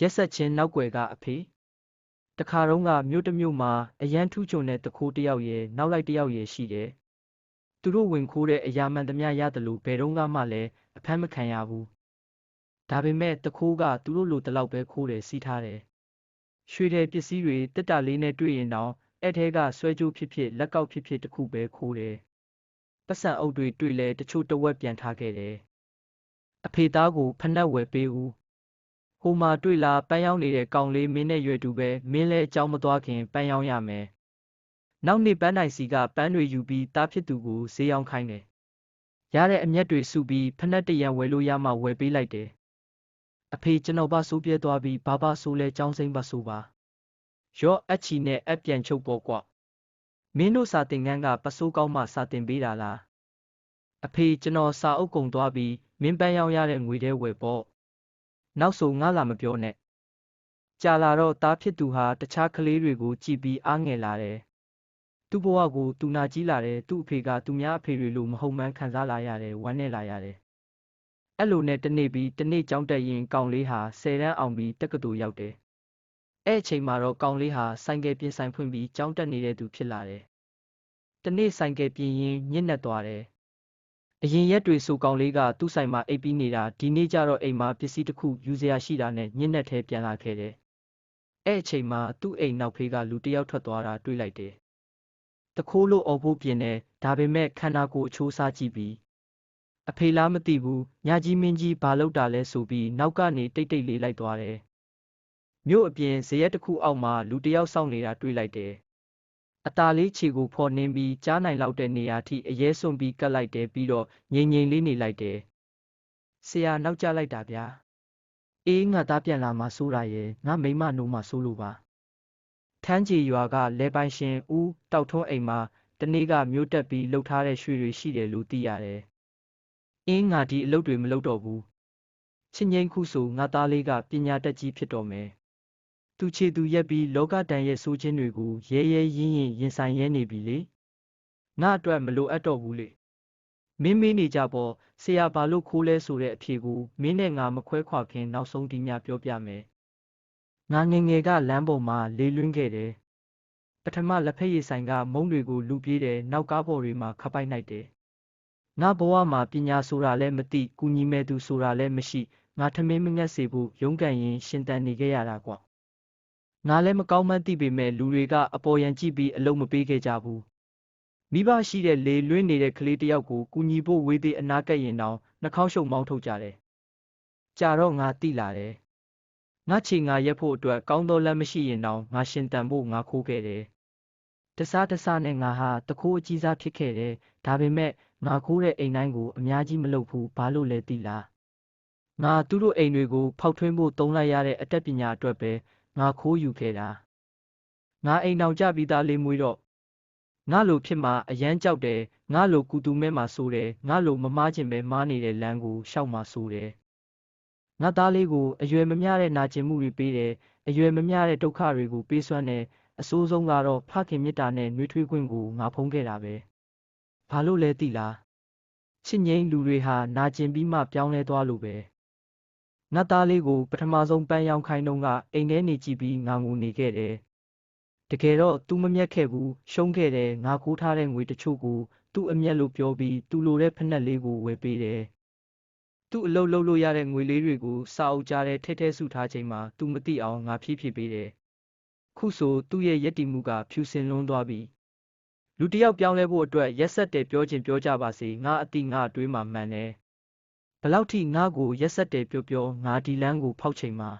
ရက်ဆက်ချင်းနောက်ွယ်ကအဖေတခါတော့ကမြို့တစ်မြို့မှာအရန်ထူးချွန်တဲ့တခိုးတစ်ယောက်ရဲ့နောက်လိုက်တစ်ယောက်ရဲ့ရှိတယ်သူတို့ဝင်ခိုးတဲ့အရာမှန်သမျှရတယ်လို့ဘယ်တော့မှလည်းအဖမ်းမခံရဘူးဒါပေမဲ့တခိုးကသူတို့လိုတလောက်ပဲခိုးတယ်စီးထားတယ်ရွှေတဲ့ပစ္စည်းတွေတက်တာလေးနဲ့တွေ့ရင်တော့အဲ့ထဲကဆွဲကြိုးဖြစ်ဖြစ်လက်ကောက်ဖြစ်ဖြစ်တစ်ခုပဲခိုးတယ်ပတ်စံအုပ်တွေတွေ့လဲတချို့တဝက်ပြန်ထားခဲ့တယ်အဖေသားကိုဖနှက်ဝယ်ပေးဦး ဟိုမှာတွေ့လားပန်းရောင်းနေတဲ့ကောင်လေးမင်းနဲ့ရွယ်တူပဲမင်းလည်းအကြောင်းမသွားခင်ပန်းရောင်းရမယ်။နောက်နေ့ပန်းတိုင်စီကပန်းတွေယူပြီးတားဖြစ်သူကိုဈေးရောင်းခိုင်းတယ်။ရတဲ့အမျက်တွေစုပြီးဖက်နှက်တစ်ရံဝယ်လို့ရမှဝယ်ပေးလိုက်တယ်။အဖေကျွန်တော်ပါဆိုးပြဲသွားပြီးဘာဘာဆိုးလဲចောင်းစိမ့်ပါဆိုးပါ။ရော့အချီနဲ့အပြန်ချုပ်ပေါ်ကွ။မင်းတို့စာတင်ငန်းကပစိုးကောင်းမှစာတင်ပေးတာလား။အဖေကျွန်တော်စာအုပ်ကုံသွားပြီးမင်းပန်းရောင်းရတဲ့ငွေထဲဝယ်ပေါ့။ နောက်ဆိုငါလာမပြောနဲ့ကြာလာတော့သားဖြစ်သူဟာတခြားကလေးတွေကိုကြည့်ပြီးအားငယ်လာတယ်သူ့ဘဝကိုသူနာကြီးလာတယ်သူ့အဖေကသူများအဖေတွေလိုမဟုတ်မှန်းခံစားလာရတယ်ဝမ်းနည်းလာရတယ်အဲ့လိုနဲ့တနေ့ပြီးတနေ့ကြောင်းတက်ရင်ကောင်လေးဟာဆယ်တန်းအောင်ပြီးတက္ကသိုလ်ရောက်တယ်အဲ့အချိန်မှာတော့ကောင်လေးဟာဆိုင်ကယ်ပြင်ဆိုင်ဖွင့်ပြီးကြောင်းတက်နေတဲ့သူဖြစ်လာတယ်တနေ့ဆိုင်ကယ်ပြင်ရင်ညစ်နက်သွားတယ် အရင်ရက်တွေဆိုကောင်လေးကသူ့ဆိုင်မှာအိပ်ပြီးနေတာဒီနေ့ကျတော့အိမ်မှာပစ္စည်းတစ်ခုယူစရာရှိတာနဲ့ညစ်နက်ထဲပြန်လာခဲ့တယ်။အဲ့အချိန်မှာသူ့အိမ်နောက်ဖေးကလူတစ်ယောက်ထွက်သွားတာတွေ့လိုက်တယ်။တခိုးလို့អော်ဖို့ပြင်တယ်ဒါပေမဲ့ခန္ဓာကိုယ်အချိုးစားကြည့်ပြီးအဖေလားမသိဘူးညကြီးမင်းကြီးဘာလုပ်တာလဲဆိုပြီးနောက်ကနေတိတ်တိတ်လေးလိုက်သွားတယ်။မြို့အပြင်ဇရက်တစ်ခုအောက်မှာလူတစ်ယောက်စောင့်နေတာတွေ့လိုက်တယ်။ အตาလေးခြေကိုဖော်နှင်းပြီးကြားနိုင်လောက်တဲ့နေရာထိအရဲစွန့်ပြီးကတ်လိုက်တယ်ပြီးတော့ငြိမ်ငြိမ်လေးနေလိုက်တယ်။ဆရာနောက်ကျလိုက်တာဗျာ။အေးငါသားပြန်လာမှစိုးတာရဲ့ငါမိမနိုးမှစိုးလို့ပါ။ထန်းကြီးရွာကလဲပိုင်ရှင်ဦးတောက်ထွန်းအိမ်မှာတနေ့ကမျိုးတက်ပြီးလှုပ်ထားတဲ့ရွှေတွေရှိတယ်လို့သိရတယ်။အင်းငါဒီအလုပ်တွေမလုပ်တော့ဘူး။ချင်းငိမ့်ခုဆိုငါသားလေးကပညာတတ်ကြီးဖြစ်တော့မယ်။ သူခြေသူရက်ပြီးလောကတန်ရဲ့ဆိုးခြင်းတွေကိုရဲရဲရင့်ရင်ရင်ဆိုင်ရဲနေပြီလေငါအတွက်မလိုအပ်တော့ဘူးလေမင်းမေးနေကြပေါ့ဆရာဘာလို့ခိုးလဲဆိုတဲ့အဖြေကိုမင်းနဲ့ငါမခွဲခွာခင်နောက်ဆုံးဒီညပြောပြမယ်ငါငယ်ငယ်ကလမ်းပေါ်မှာလေးလွင်းခဲ့တယ်ပထမလက်ဖက်ရည်ဆိုင်ကမုံတွေကိုလူပြေးတယ်နောက်ကားပေါ်တွေမှာခပ်ပိုက်နိုင်တယ်ငါဘဝမှာပညာဆိုတာလည်းမသိကူညီမဲ့သူဆိုတာလည်းမရှိငါထမင်းမငတ်စေဖို့ရုန်းကန်ရင်ရှင်တန်နေခဲ့ရတာကွ ငါလည်းမကောင်းမှန်းသိပေမဲ့လူတွေကအပေါ်ယံကြည့်ပြီးအလုံးမပေးခဲ့ကြဘူးမိဘရှိတဲ့လေလွင့်နေတဲ့ကလေးတစ်ယောက်ကိုကူညီဖို့ဝေးသေးအနာကပ်ရင်တောင်နှာခေါင်းရှုပ်မောင်းထုတ်ကြတယ်ကြာတော့ငါတိလာတယ်ငါချီငါရက်ဖို့အတွက်ကောင်းသောလမ်းမရှိရင်တောင်ငါရှင်တန်ဖို့ငါခိုးခဲ့တယ်တစားတစားနဲ့ငါဟာတခိုးအကြီးစားဖြစ်ခဲ့တယ်ဒါပေမဲ့ငါခိုးတဲ့အိမ်တိုင်းကိုအများကြီးမလုပ်ဘူးဘာလို့လဲသိလားငါသူတို့အိမ်တွေကိုဖောက်ထွင်းဖို့တုံးလိုက်ရတဲ့အတတ်ပညာအတွက်ပဲ ငါခိုးယူခဲ့တာငါအိမ်အောင်ကြပြီးသားလေးမွေးတော့ငါလိုဖြစ်မှာအရန်ကြောက်တယ်ငါလိုကူတူမဲမှာဆိုတယ်ငါလိုမမားခြင်းပဲမားနေတဲ့လမ်းကိုရှောက်မှာဆိုတယ်ငါသားလေးကိုအရွယ်မမျှတဲ့နာကျင်မှုတွေပေးတယ်အရွယ်မမျှတဲ့ဒုက္ခတွေကိုပေးစွမ်းတယ်အဆိုးဆုံးကတော့ဖခင်မေတ္တာနဲ့နှွေးထွေးခွင့်ကိုငါဖုံးခဲ့တာပဲဘာလို့လဲသိလားချစ်ငိမ့်လူတွေဟာနာကျင်ပြီးမှပြောင်းလဲသွားလို့ပဲ ငါသားလေးကိုပထမဆုံးပန်းရောင်ခိုင်းတော့ကအိမ်ထဲနေကြည့်ပြီးငါငိုနေခဲ့တယ်။တကယ်တော့သူမမြက်ခဲ့ဘူးရှုံးခဲ့တယ်ငါခိုးထားတဲ့ငွေတချို့ကိုသူ့အမျက်လို့ပြောပြီးသူ့လိုတဲ့ဖက်နှက်လေးကိုဝယ်ပေးတယ်။သူ့အလုပ်လုပ်လို့ရတဲ့ငွေလေးတွေကိုစာအုပ်ကြားထဲထည့်ထည့်စုထားချိန်မှာသူမသိအောင်ငါဖြည့်ဖြည့်ပေးတယ်။ခုဆိုသူ့ရဲ့ယက်တီမှုကဖြူစင်လွန်းသွားပြီ။လူတယောက်ပြောင်းလဲဖို့အတွက်ရက်ဆက်တယ်ပြောချင်ပြောကြပါစေငါအတိငါအတွေးမှမှန်တယ်။ ဘလောက်ထိငါ့ကိုရက်ဆက်တယ်ပြောပြောငါဒီလန်းကိုဖောက်ချိန်မှာ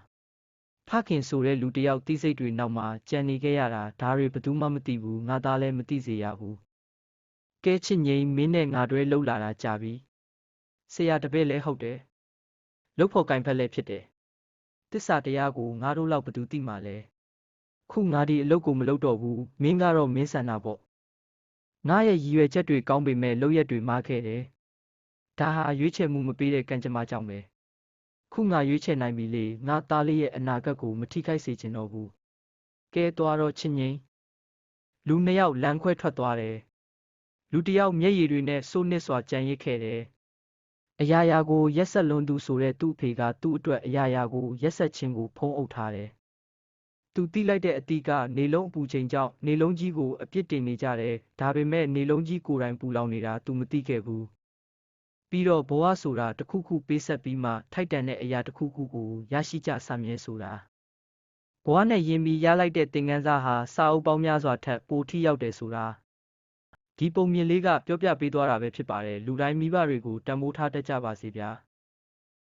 ဖခင်ဆိုတဲ့လူတစ်ယောက်တိစိတ်တွေနောက်မှာကြံနေခဲ့ရတာဒါတွေဘယ်သူမှမသိဘူးငါသားလည်းမသိစေရဘူးကဲချစ်ငိမ့်မင်းနဲ့ငါတွဲလှုပ်လာတာကြာပြီဆရာတပည့်လည်းဟုတ်တယ်လုတ်ဖို့ကင်ဖက်လည်းဖြစ်တယ်တစ္ဆာတရားကိုငါတို့လောက်ဘယ်သူသိမှာလဲခုငါဒီအလုပ်ကိုမလုပ်တော့ဘူးမင်းကတော့မင်းဆန္ဒပေါ့ငါရဲ့ရည်ရွယ်ချက်တွေကောင်းပေမဲ့လုပ်ရက်တွေမှားခဲ့တယ် ဒါဟာရွေးချယ်မှုမပေးတဲ့ကံကြမ္မာကြောင့်ပဲခုငါရွေးချယ်နိုင်ပြီလေငါသားလေးရဲ့အနာဂတ်ကိုမထိခိုက်စေချင်တော့ဘူးကဲသွားတော့ချင်းငိမ့်လူနှစ်ယောက်လမ်းခွဲထွက်သွားတယ်လူတစ်ယောက်မျက်ရည်တွေနဲ့စိုးနစ်စွာကြံရစ်ခဲ့တယ်အရာရာကိုရက်ဆက်လွန်သူဆိုတဲ့သူ့အဖေကသူ့အတွက်အရာရာကိုရက်ဆက်ခြင်းကိုဖုံးအုပ်ထားတယ်။သူတိလိုက်တဲ့အတီးကနေလုံးအပူချိန်ကြောင့်နေလုံးကြီးကိုအပြစ်တင်နေကြတယ်။ဒါပေမဲ့နေလုံးကြီးကိုယ်တိုင်ပူလောင်နေတာသူမသိခဲ့ဘူး။ ပြီးတော့ဘဝဆိုတာတစ်ခုခုပေးဆက်ပြီးမှထိုက်တန်တဲ့အရာတစ်ခုခုကိုရရှိကြစမြဲဆိုတာ။ဘဝနဲ့ယဉ်ပြီးရလိုက်တဲ့သင်ခန်းစာဟာစာအုပ်ပေါင်းများစွာထက်ပိုထိရောက်တယ်ဆိုတာဒီပုံမြင်လေးကပြောပြပေးသွားတာပဲဖြစ်ပါတယ်လူတိုင်းမိဘတွေကိုတန်ဖိုးထားတတ်ကြပါစေဗျာ။